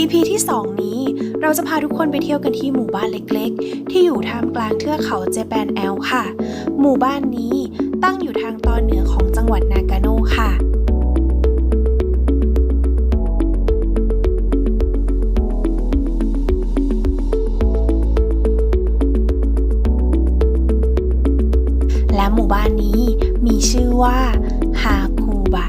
EP ที่ 2 นี้ เราจะพาทุกคนไปเที่ยวกันที่หมู่บ้านเล็กๆ ที่อยู่ท่ามกลางเทือกเขาเจแปนแอลค่ะ หมู่บ้านนี้ตั้งอยู่ทางตอนเหนือของจังหวัดนากาโนค่ะและหมู่บ้านนี้มีชื่อว่าฮาคูบะ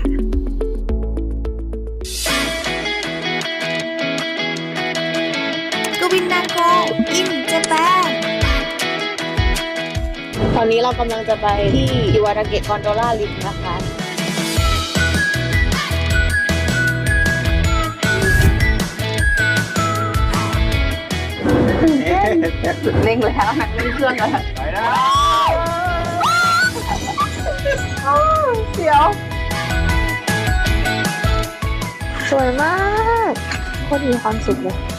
อนนี้เรากำลังจะไปที่อิวาราเกะกอนโดล่าลิฟนะคะเร่งแล้วนักเร่งเครื่องแล้วไปนะเดี๋ยว สวยมาก โคตรมีความสุขเลย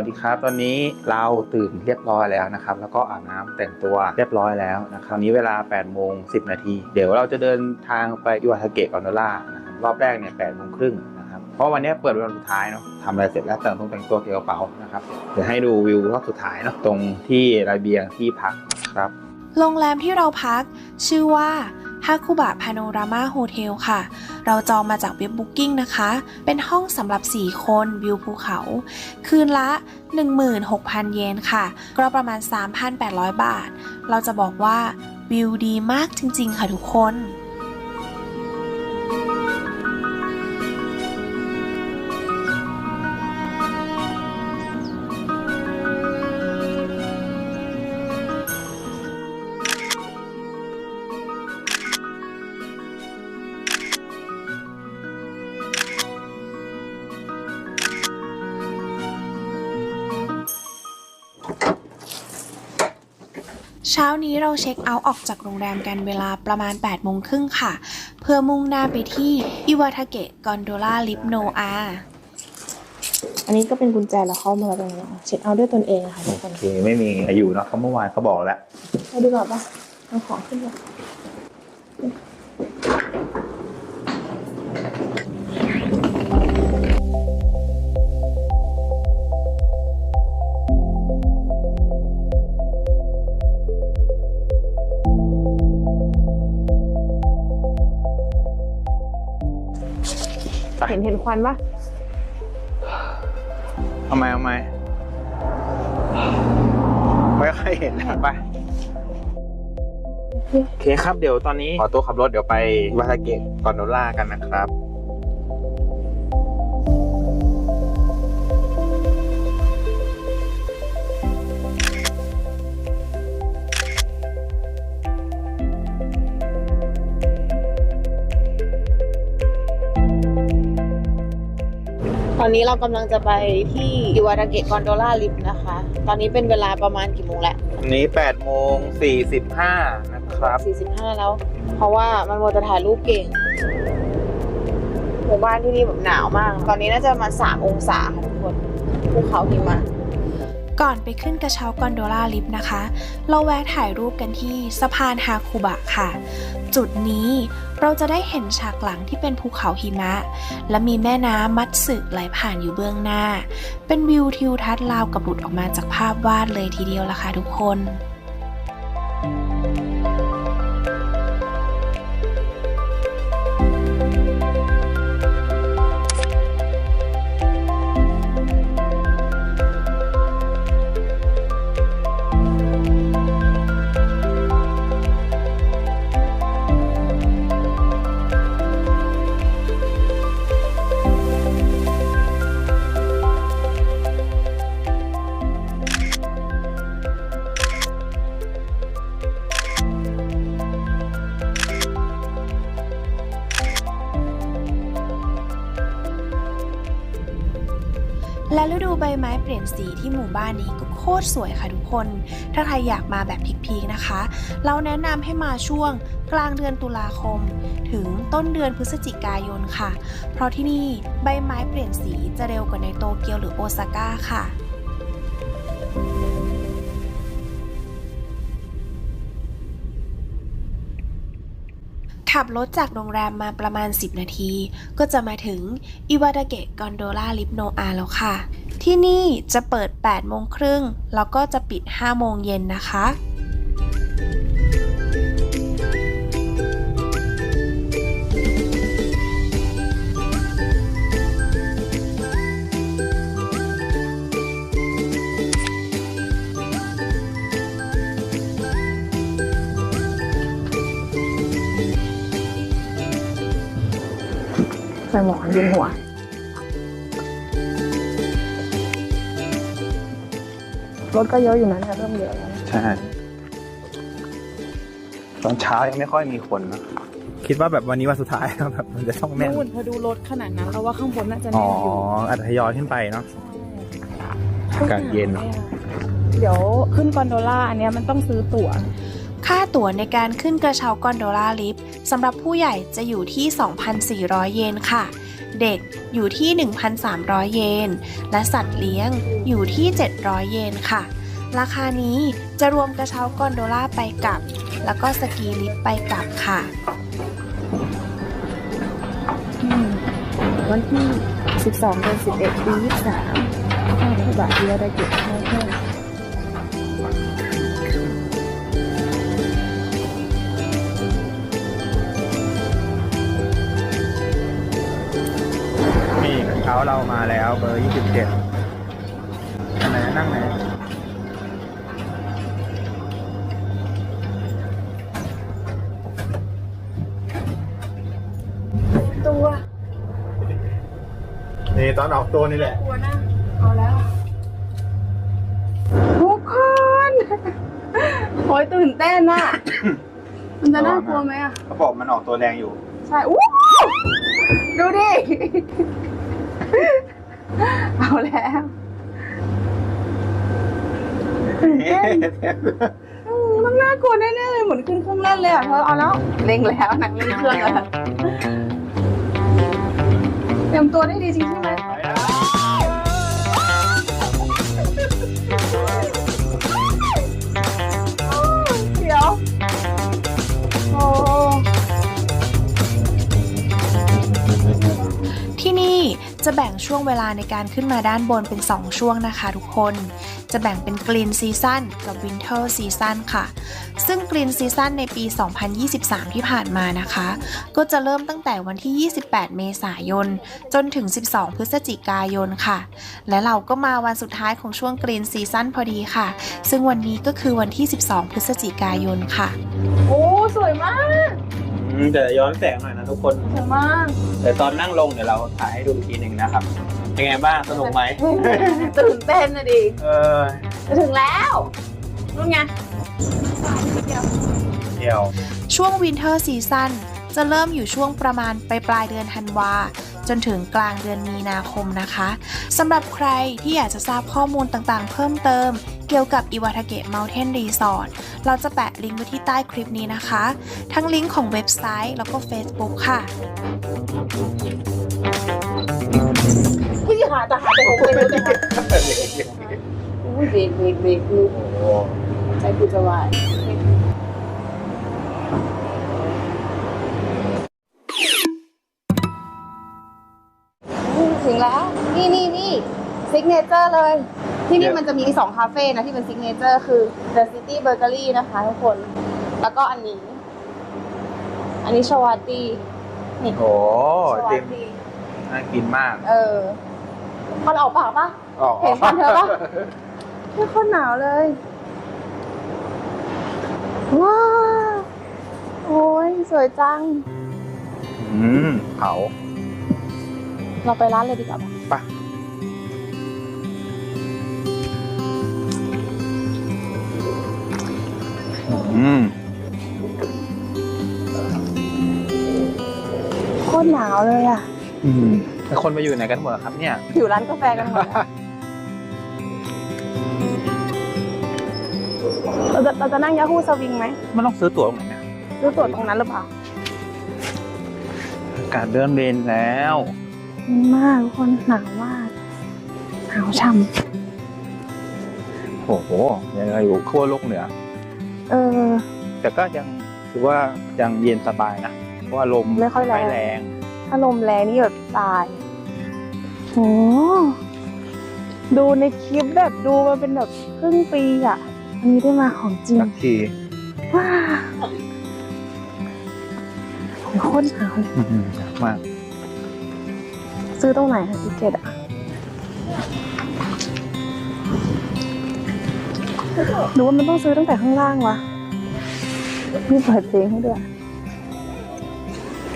วัสดีครับ ตอนนี้เราตื่นเรียบร้อยแล้วนะครับ แล้วก็อาบน้ำแต่งตัวเรียบร้อยแล้วนะครับนี้เวลา8โมง10นาที เดี๋ยวเราจะเดินทางไปอิวาทาเกะกอนโดล่านะครับรอบแรกเนี่ย8โมงครึ่งนะครับ เพราะวันนี้เปิดวันสุดท้ายเนาะทำอะไรเสร็จแล้วแต่งต้องแต่งตัวเกี่ยวกระเป๋านะครับ เดี๋ยวให้ดูวิวรอบสุดท้ายเนาะตรงที่ระเบียงที่พักครับ โรงแรมที่เราพักชื่อว่า ฮาคุบะพาโนรามาโฮเทลค่ะ เราจองมาจากเว็บบุ๊กิ้งนะคะ เป็นห้องสำหรับ 4 คนวิวภูเขา คืนละ 16,000 เยนค่ะ ก็ประมาณ 3,800 บาท เราจะบอกว่าวิวดีมากจริง ๆ ค่ะทุกคน เช้านี้เราเช็คเอาท์ออกจากโรงแรมกันเวลาประมาณ 8 โมงครึ่งค่ะ เพื่อมุ่งหน้าไปที่อิวาทาเกะกอนโดล่าลิฟโนอาอันนี้ก็เป็นกุญแจแล้วเข้ามาตรงนี้เช็คเอาท์ด้วยตนเองนะคะทุกคนโอเคไม่มีอายุเนาะเขาเมื่อวานเขาบอกแล้วไปดูก่อนปะเอาของขึ้นมาไเห็นเห็นควันปะเอาไหมเอาไหมไม่ค่อยเห็นนะไปโอเคครับเดี๋ยวตอนนี้ขอตัวขับรถเดี๋ยวไปวาทาเกะกอนโดล่ากันนะครับ ตอนนี้เรากำลังจะไปที่อิวาราเกะกอนโดล่าลิฟนะคะ ตอนนี้เป็นเวลาประมาณกี่โมงแล้ววันนี้8โมง45 นะครับ 45 แล้ว เพราะว่ามันโมวจะถ่ายรูปเก่ง หมู่บ้านที่นี่แบบหนาวมาก ตอนนี้น่าจะประมาณ3องศาค่ะทุกคนภูเขาหิมะ ก่อนไปขึ้นกระเช้ากอนโดล่าลิฟต์นะคะ เราแวะถ่ายรูปกันที่สะพานฮาคุบะค่ะ จุดนี้เราจะได้เห็นฉากหลังที่เป็นภูเขาหิมะ และมีแม่น้ำมัตสึไหลผ่านอยู่เบื้องหน้า เป็นวิวทิวทัศน์ราวกับหลุดออกมาจากภาพวาดเลยทีเดียวล่ะค่ะทุกคน ไม้เปลี่ยนสีที่หมู่บ้านนี้ก็โคตรสวยค่ะทุกคน ถ้าใครอยากมาแบบพีคๆนะคะ เราแนะนำให้มาช่วงกลางเดือนตุลาคม ถึงต้นเดือนพฤศจิกายนค่ะ เพราะที่นี่ใบไม้เปลี่ยนสีจะเร็วกว่าในโตเกียวหรือโอซาก้าค่ะ ขับรถจากโรงแรมมาประมาณ 10 นาที ก็จะมาถึงอิวาดาเกะกอนโดล่าลิฟโนอาแล้วค่ะ ที่นี่จะเปิด 8 โมงครึ่ง แล้วก็จะปิด 5 โมงเย็นนะคะ ส่หมอนยืนหัว รถก็เยอะอยู่นะเนี่ยเริ่มเยอะแล้วนะใช่ ตอนเช้ายังไม่ค่อยมีคนนะ คิดว่าแบบวันนี้วันสุดท้ายแล้วแบบมันจะต้องแน่น นู่นพอดูรถขนาดนั้นเราว่าข้างบนน่าจะอ๋อแน่นอยู่อาจจะทยอยขึ้นไปเนาะอากาศเย็น เดี๋ยวขึ้นกอนโดล่าอันเนี้ยมันต้องซื้อตั๋วค่า ตั๋วในการขึ้นกระเช้ากอนโดล่าลิฟต์สำหรับผู้ใหญ่จะอยู่ที่ 2,400 เยนค่ะ เด็กอยู่ที่ 1,300 เยน และสัตว์เลี้ยงอยู่ที่ 700 เยนค่ะ ราคานี้จะรวมกระเช้ากอนโดล่าไปกลับ แล้วก็สกีลิฟต์ไปกลับค่ะวันที่ 12เดือน11 ปี 23ข้าผู้บาเดียวได้เก็บข้าวเพิ่ เช้าเรามาแล้วเบอร์ยี่สิบเจ็ดอันไหนนั่งไหนตัวนี่ตอนออกตัวนี่แหละ ตัวนะเอาแล้วทุกคนโอยตื่นเต้นน่ะมันจะน่ากลัวไหมอะเขาบอกมันออกตัวแรงอยู่ ใช่อู้ดูดิเอา แล้วตื่นเต้นอืมต้องน่ากลัวแน่ๆเลยเหมือนขึ้นเครื่องเล่นเลยอะเธอเอาแล้วเล็งแล้วหนังเล่นเครื่องแล้วเตรียมตัวได้ดีจริงใช่ไหม จะแบ่งช่วงเวลาในการขึ้นมาด้านบนเป็น 2 ช่วงนะคะทุกคน จะแบ่งเป็นกรีนซีซั่นกับวินเทอร์ซีซั่นค่ะ ซึ่งกรีนซีซั่นในปี 2023 ที่ผ่านมานะคะ ก็จะเริ่มตั้งแต่วันที่ 28 เมษายน จนถึง 12 พฤศจิกายนค่ะ และเราก็มาวันสุดท้ายของช่วงกรีนซีซั่นพอดีค่ะ ซึ่งวันนี้ก็คือวันที่ 12 พฤศจิกายนค่ะ โอ้ สวยมาก แต่ย้อนแสงหน่อยนะทุกคน สวยมากแต่ตอนนั่งลงเดี๋ยวเราถ่ายให้ดูอีกทีหนึ่งนะครับเป็นไงบ้างสนุกไหมตื่นเต้นนะดิเออจะถึงแล้วนู่นไงเดี๋ยว ช่วงวินเทอร์ซีซั่นจะเริ่มอยู่ช่วงประมาณปลายปลายๆเดือนธันวา จนถึงกลางเดือนมีนาคมนะคะสำหรับใครที่อยากจะทราบข้อมูลต่างๆ เพิ่มเติม เกี่ยวกับอิวาทาเกะ Mountain Resort เราจะแปะลิงก์ไว้ที่ใต้คลิปนี้นะคะ ทั้งลิงก์ของเว็บไซต์แล้วก็ Facebook ค่ะพี่หาแต่หาแต่ผมเลยนะอุ้ยเบรกเบรกเบรกกูโอ้ใจกูจะวาย แล้ว นี่นี่นี่ซิกเนเจอร์เลย ที่นี่มันจะมีสองคาเฟ่นะที่เป็นซิกเนเจอร์คือ The City Bakery นะคะทุกคน แล้วก็อันนี้ อันนี้ชวาตีนี่โหชวาติมตีน่ากินมาก เออพอเราออกปากปะอ๋อเห็นฟันเธอปะไม่โคนหนาวเลย ว้าว โอ้ยสวยจัง อืมเผา เราไปร้านเลยดีกว่าปอืมโคตรหนาวเลยอะ อืมแล้คนมาอยู่ไหนกันหมดครับเนี่ย อยู่ร้านกาแฟกันหมดเราจะเราจะนั่งยาคูสวิงไหมมันต้องซื้อตั๋วตรงไหนเนะซื้อตั๋วตรงนั้นหรือเปล่า อากาศเริ่มเย็นแล้ว มากทุกคนหนาวมากหนาวช่โอ้โหยังอยู่ขั้วโลกเหนือำเออ แต่ก็ยังถือว่ายังเย็นสบายนะ เพราะว่าลมไม่ค่อยแรง แรง ถ้าลมแรงนี่แบบตายโอ้ดูในคลิปแบบดูมาเป็นแบบครึ่งปีอะอันนี้ได้มาของจริงสักทีว้าโอ้ยโคตรหนาวเลยอืมมาก ซื้อตรงไหนคะทิเกตอะหรือว่ามันต้องซื้อตั้งแต่ข้างล่างวะมีเปิดเพลงให้ด้วย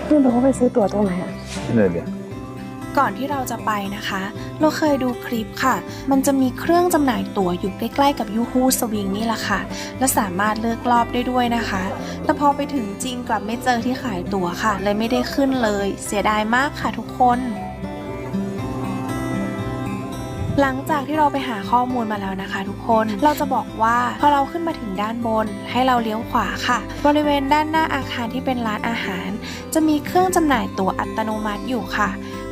ไม่รู้ว่าไปซื้อตั๋วตรงไหนอะเลยเดี๋ยวก่อนที่เราจะไปนะคะ เราเคยดูคลิปค่ะ มันจะมีเครื่องจำหน่ายตั๋วอยู่ใกล้ๆกับยูฮูสวิงนี่แหละค่ะ และสามารถเลือกรอบได้ด้วยนะคะ แต่พอไปถึงจริงกลับไม่เจอที่ขายตั๋วค่ะ เลยไม่ได้ขึ้นเลย เสียดายมากค่ะทุกคน หลังจากที่เราไปหาข้อมูลมาแล้วนะคะ ทุกคนเราจะบอกว่าพอเราขึ้นมาถึงด้านบน ให้เราเลี้ยวขวาค่ะ บริเวณด้านหน้าอาคารที่เป็นร้านอาหาร จะมีเครื่องจำหน่ายตั๋วอัตโนมัติอยู่ค่ะ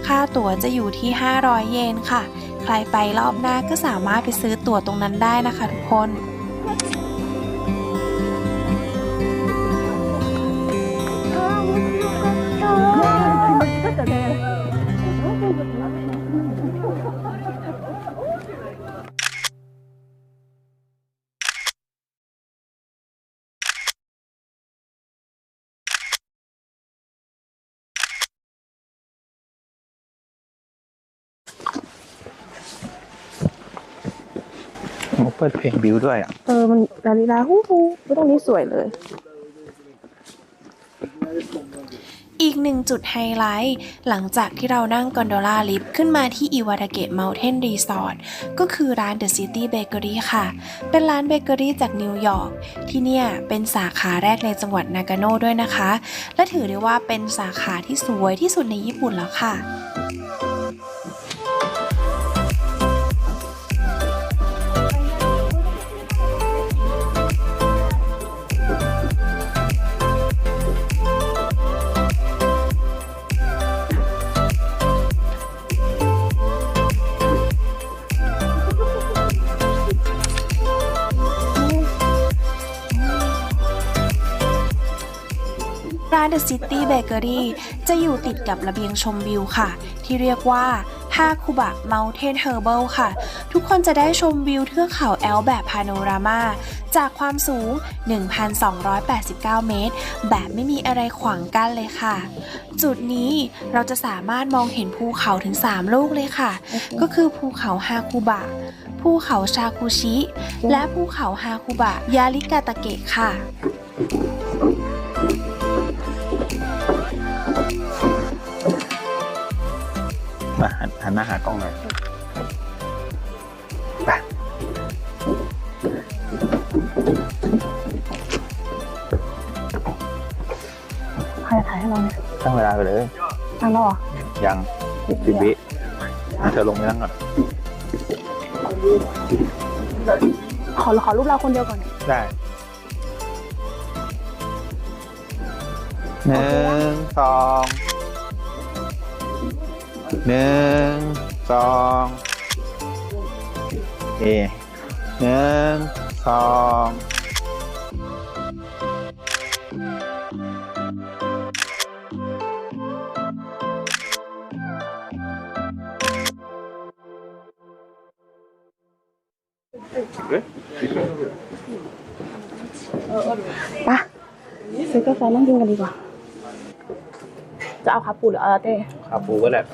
ค่าตั๋วจะอยู่ที่ 500 เยนค่ะ ใครไปรอบหน้าก็สามารถไปซื้อตั๋วตรงนั้นได้นะคะ ทุกคน เปิดเพลงบิวด้วยอะ เออ มันลาลิลาฮู้ฮู้ตรงนี้สวยเลย อีกหนึ่งจุดไฮไลท์ หลังจากที่เรานั่งกอนโดล่าลิฟต์ขึ้นมาที่อิวาตาเกะเมลเทนรีสอร์ทก็คือร้าน The City Bakery ค่ะ เป็นร้านเบเกอรี่จากนิวยอร์กที่เนี่ยเป็นสาขาแรกในจังหวัดนากาโนด้วยนะคะ และถือได้ว่าเป็นสาขาที่สวยที่สุดในญี่ปุ่นแล้วค่ะ The City Bakery จะอยู่ติดกับระเบียงชมวิวค่ะ ที่เรียกว่าฮาคุบะ Mountain Herbal ค่ะ ทุกคนจะได้ชมวิวเทือกเขาแอลแบบพาโนรามาจากความสูง 1,289 เมตร แบบไม่มีอะไรขวางกั้นเลยค่ะ จุดนี้เราจะสามารถมองเห็นภูเขาถึง 3 ลูกเลยค่ะ ก็คือภูเขาฮาคุบะ ภูเขาชาคุชิ และภูเขาฮาคุบะยาริกาตะเกะค่ะ มาหันหันหน้าหากล้องหน่อยไปใครจะถ่ายให้เราเนี่ยตั้งเวลาไปเลยทางเราเหรอยังสิบวิอะเธอลงไปนั่งก่อนขอขอรูปเราคนเดียวก่อน ได้หนึ่งสอง หนึ่งสองโอเคหนึ่งสองเอ๊ะไปซื้อกาแฟนั่งกินกันดีกว่า จะเอาคาปูหรือเอาลาเต้ คาปูก็ได้ไป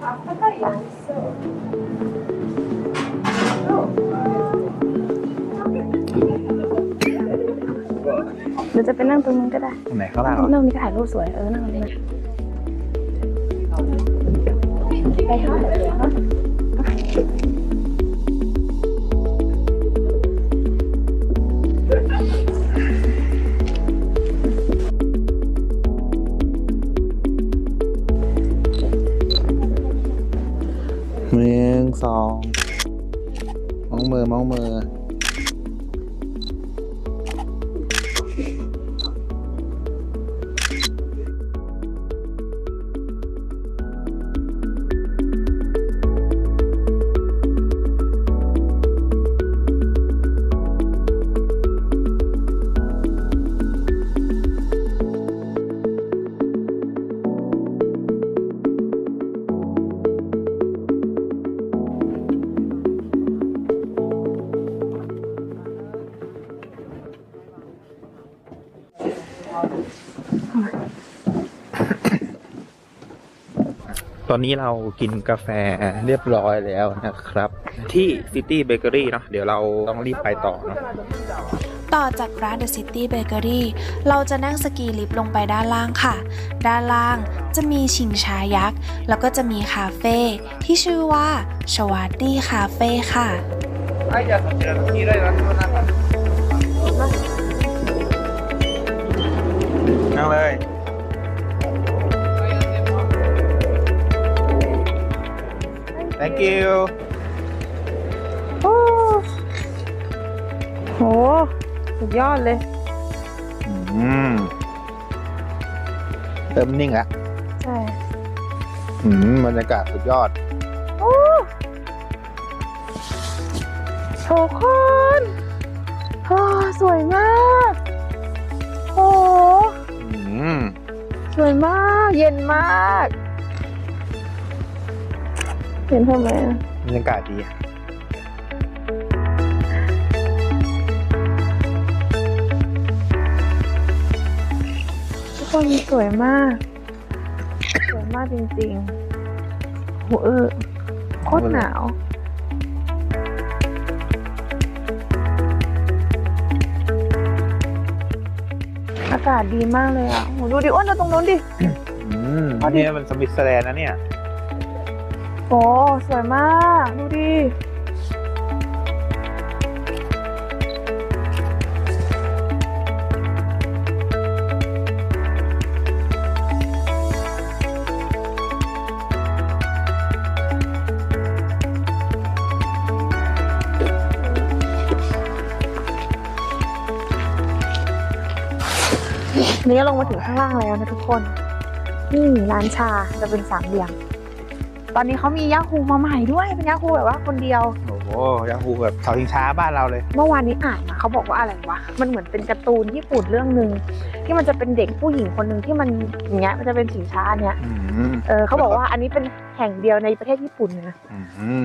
คไปหาที่นั่งรือจะไปนั่งตรงนู้นก็ได้ ตรงไหนข้างล่างเหรอนั่งนี่ก็ถ่ายรูปสวย เออ นั่งตรงนี้นะไปค่ะ อนนี้เรากินกาแฟเรียบร้อยแล้วนะครับ ที่ City Bakery เนาะเดี๋ยวเราต้องรีบไปต่อเนาะต่อจากร้าน The City Bakery เราจะนั่งสกีลิฟต์ลงไปด้านล่างค่ะ ด้านล่างจะมีชิงช้ายักษ์ แล้วก็จะมีคาเฟ่ที่ชื่อว่าชวาตี้คาเฟ่ค่ะไอ้อย่าสนใจที่ได้นะนั่งเลย thank you โอ้โหสุดยอดเลย อืมเริ่มนิ่งแล้วใช่ อืมบรรยากาศสุดยอด โอ้ทุกคนโอ้สวยมาก โอ้ อืม สวยมาก เย็นมาก เห็นทำไมอะบรรยากาศดีทุกคนสวยมาก สวยมากจริงๆโหเออโคตรหนาวอากาศดีมากเลยอะโหดูดิอ้วนดูตรงนู้นดิ อืมเอาดิเนี่ยมันสวิตเซอร์แลนด์นะเนี่ย โอ้สวยมาก ดูดินี่ลงมาถึงข้างล่างแล้วนะทุกคน นี่ร้านชาจะเป็นสามเหลี่ยม ตอนนี้เขามียาฮูมาใหม่ด้วยเป็นยาฮูแบบว่าคนเดียว โอ้โหยาฮูแบบเสาชิงช้าบ้านเราเลย เมื่อวานนี้อ่านมาเขาบอกว่าอะไรวะ มันเหมือนเป็นการ์ตูนญี่ปุ่นเรื่องหนึ่งที่มันจะเป็นเด็กผู้หญิงคนหนึ่งที่มันอย่างเงี้ยมันจะเป็นสินช้าเนี่ยอืมเออเขาบอกว่าอันนี้เป็นแห่งเดียวในประเทศญี่ปุ่นนะ อืม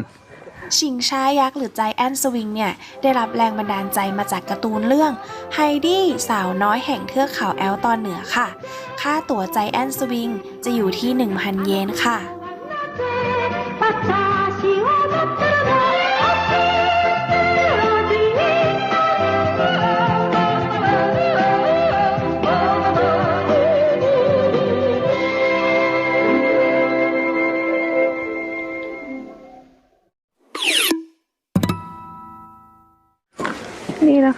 ชิงช้ายักษ์หรือใจแอนสวิงเนี่ย ได้รับแรงบันดาลใจมาจากการ์ตูนเรื่องไฮดี้สาวน้อยแห่งเทือกเขาแอลตอนเหนือค่ะ ค่าตั๋วใจแอนสวิงจะอยู่ที่ 1,000 เยนค่ะ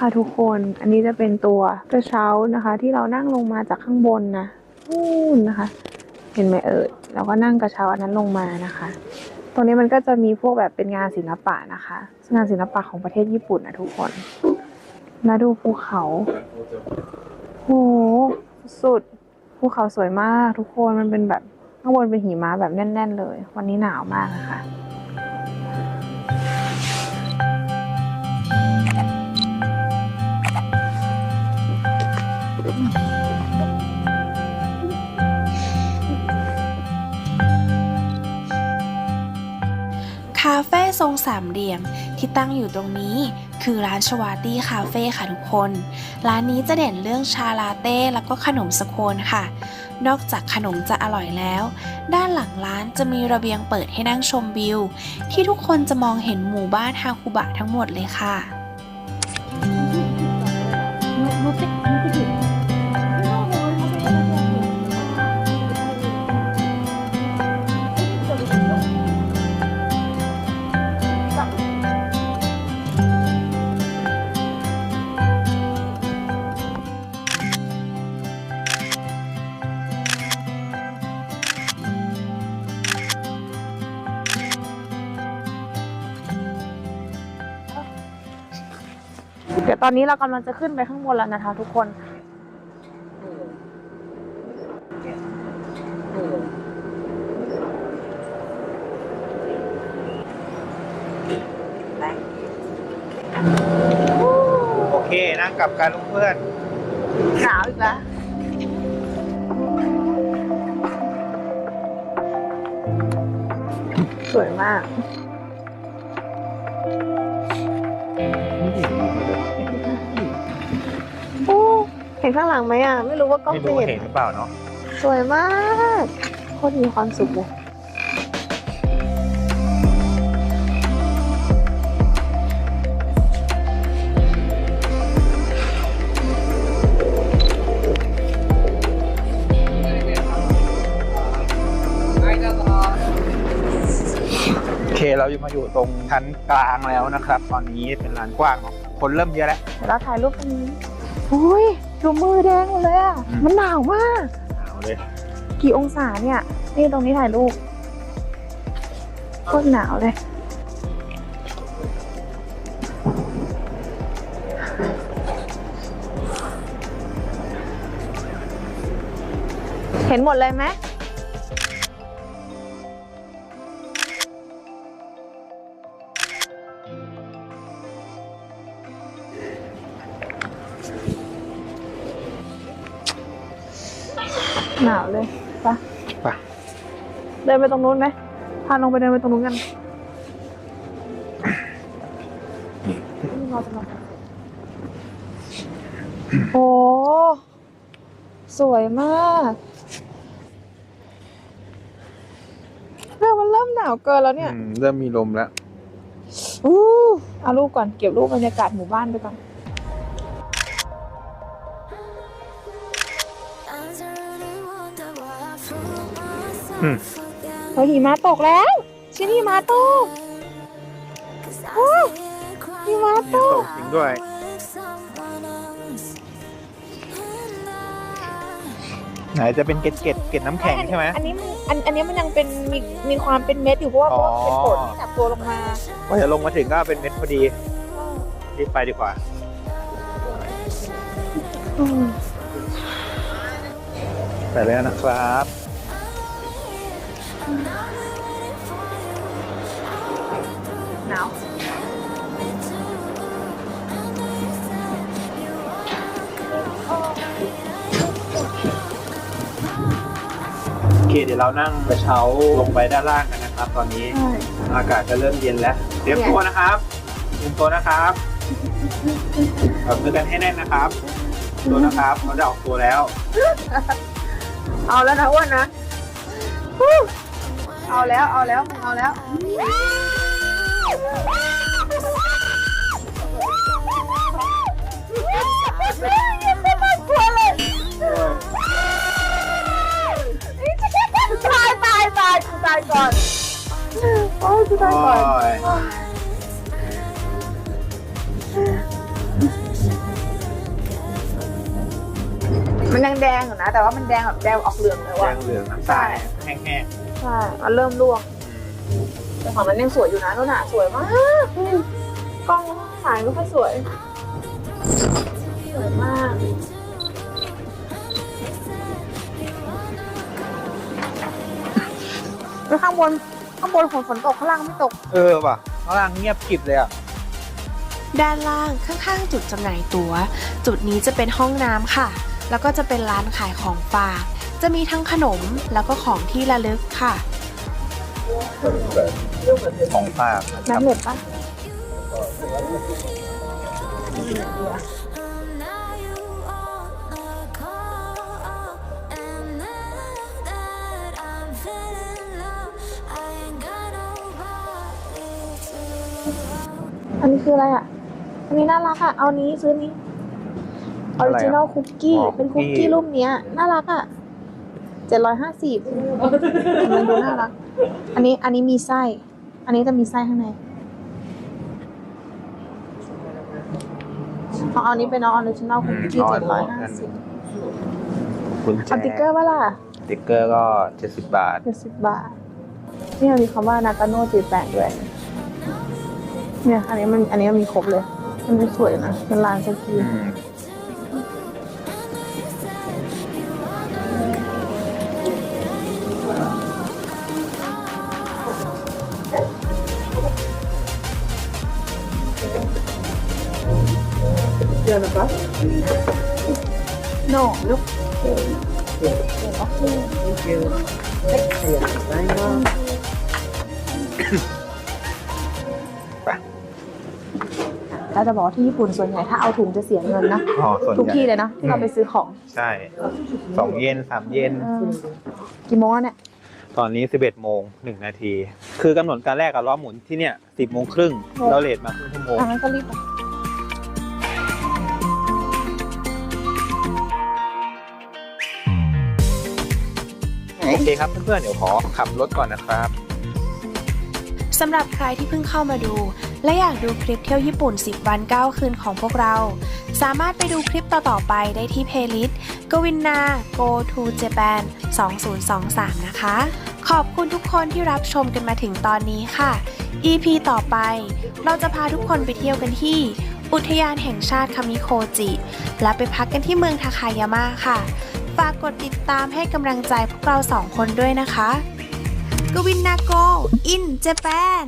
นี่ะคะทุกคน อันนี้จะเป็นตัวกระเช้านะคะ ที่เรานั่งลงมาจากข้างบนนะนู่นนะคะ เห็นไหมเอ่ยเราก็นั่งกระเช้าอันนั้นลงมานะคะ ตรงนี้มันก็จะมีพวกแบบเป็นงานศิลปะนะคะงานศิลปะของประเทศญี่ปุ่นนะทุกคนแล้วดูภูเขาโหสุดภูเขาสวยมากทุกคนมันเป็นแบบข้างบนเป็นหิมะแบบแน่น ๆ เลย วันนี้หนาวมากนะคะ ทรงสามเหลี่ยมที่ตั้งอยู่ตรงนี้คือร้านชวาตี้คาเฟ่ค่ะทุกคน ร้านนี้จะเด่นเรื่องชาลาเต้แล้วก็ขนมสโคนค่ะ นอกจากขนมจะอร่อยแล้ว ด้านหลังร้านจะมีระเบียงเปิดให้นั่งชมวิว ที่ทุกคนจะมองเห็นหมู่บ้านฮาคุบะทั้งหมดเลยค่ะ ตอนนี้เรากำลังจะขึ้นไปข้างบนแล้วนะคะ ทุกคน โอเคนั่งกลับกันเพื่อนหนาวอีกแล้ว สวยมาก เห็นข้างหลังไหมอะ ไม่รู้ว่ากล้องไม่จะรู้เห็น เห็นหรือเปล่าเนาะ สวยมากโคตรมีความสุขเลย โอเคเราอยู่มาอยู่ตรงชั้นกลางแล้วนะครับ ตอนนี้เป็นลานกว้างเนอะคนเริ่มเยอะแล้ว เดี๋ยวเราถ่ายรูปตรงนี้อุ้ย ดูมือแดงหมดเลยอะ อืม มันหนาวมาก เอาเลยกี่องศาเนี่ย นี่ตรงนี้ถ่ายรูปโคตรหนาวเลย เห็นหมดเลยไหม หนาวเลยปะไปเดินไปตรงนู้นไหมพาลงไปเดินไปตรงนู้นกันโอ้สวยมากเรื่องมันเริ่มหนาวเกินแล้วเนี่ย อืมเริ่มมีลมแล้ว อู้เอารูปก่อนเก็บรูปบรรยากาศหมู่บ้านไปก่อน อืมเฮ้ยหิมะตกแล้วชินี่หิมะตกโอ้หิมะตตกกจริงด้วย ไหนจะเป็นเกล็ดเกล็ดเกล็ดน้ำแข็งใช่ไหม อันนี้มันอันอันนี้มันยังเป็นมีมีความเป็นเม็ดอยู่เพราะว่าอ๋อเพราะว่าเป็นฝนที่จับตัวลงมาพอจะลงมาถึงก็เป็นเม็ดพอดีรีบไปดีกว่า อืมไปแล้วนะครับ หนาวโอเคเดี๋ยวเรานั่งกระเช้าลงไปด้านล่างกันนะครับ ตอนนี้ใช่อากาศจะเริ่มเย็นแล้วเตรียมตัวนะครับเตรียมตัวนะครับแบบมือกันให้แน่นนะครับ ตัวนะครับเราจะออกตัวแล้ว เอาแล้วนะอ้วนนะฮู้ เอาแล้วเอาแล้วเอาแล้วกลัวเลยตายตายตายกูตายก่อนโอ้ยกูตายก่อนมันยังแดงอยู่นะ แต่ว่ามันแดงแบบแดงออกเหลืองเลยแดว่ะ งเหลืองน้ำตาลแห้ง ใช่มันเริ่มร่วงแต่ของมันยังสวยอยู่นะนู่นน่ะสวยมากอืมกล้องถ่ายไม่ค่อยสวย สวยมากแล้วข้างบนข้างบนฝนฝนตกข้างล่างไม่ตกๆเออว่ะข้างล่างเงียบกริบเลยอะด้านล่างข้างๆ จุดจำหน่ายตั๋ว จุดนี้จะเป็นห้องน้ำค่ะ แล้วก็จะเป็นร้านขายของฝาก จะมีทั้งขนมแล้วก็ของที่ระลึกค่ะของฝากนะครัน้ำบเหล็ดปะอันนี้คืออะไรอะ อันนี้น่ารักอะ เอานี้ซื้อนี้ออริจินอลคุกกี้อ๋อเป็นคุกคุกกี้กี้รูปเนี้ย น่ารักอะเจ็ดร้อยห้าสิบมันดูน่ารัก อันนี้อันนี้มีไส้ อันนี้จะมีไส้ข้างในเอาเอานี้เป็นออริจินอลคุกกี้อืมเจ็ดร้อยเอาห้าอันสิบกุญแจเอาติ๊กเกอร์ว่าล่ะสติ๊กเกอร์ก็เจ็ดสิบบาท เจ็ดสิบบาท นี่มันมีคำว่านากาโน่จืดแปดด้วย เนี่ย อันนี้มันอันนี้มันมีครบเลย มันดูสวยนะเป็นลานสกี อืม โน่ลูกไปถ้าจะบอกว่าที่ญี่ปุ่นส่วนใหญ่ถ้าเอาถุงจะเสียเงินนะอ๋อส่วนทุกใหญ่ที่เลยนะที่เราไปซื้อของใช่สองเยนสามเยนเออกี่โมงแล้วเนี่ยตอนนี้สิบเอ็ดโมงหนึ่งนาที คือกำหนดการแรกอะล้อหมุนที่เนี่ยสิบโมงครึ่งเราเลทมาครึ่งชั่วโมง อะงั้นก็รีบไป เคครับเพื่อนๆเดี๋ยวขอขับรถก่อนนะครับสำหรับใครที่เพิ่งเข้ามาดู และอยากดูคลิปเที่ยวญี่ปุ่น 10 วัน 9 คืนของพวกเรา สามารถไปดูคลิปต่อ ๆ ไปได้ที่เพลย์ลิสต์กวินนา Go to Japan 2023 นะคะ ขอบคุณทุกคนที่รับชมกันมาถึงตอนนี้ค่ะ EP ต่อไป เราจะพาทุกคนไปเที่ยวกันที่ อุทยานแห่งชาติคามิโคจิ และไปพักกันที่เมืองทาคายาม่าค่ะ ฝากกดติดตามให้กำลังใจพวกเราสองคนด้วยนะคะ กวินนาโก อินเจแปน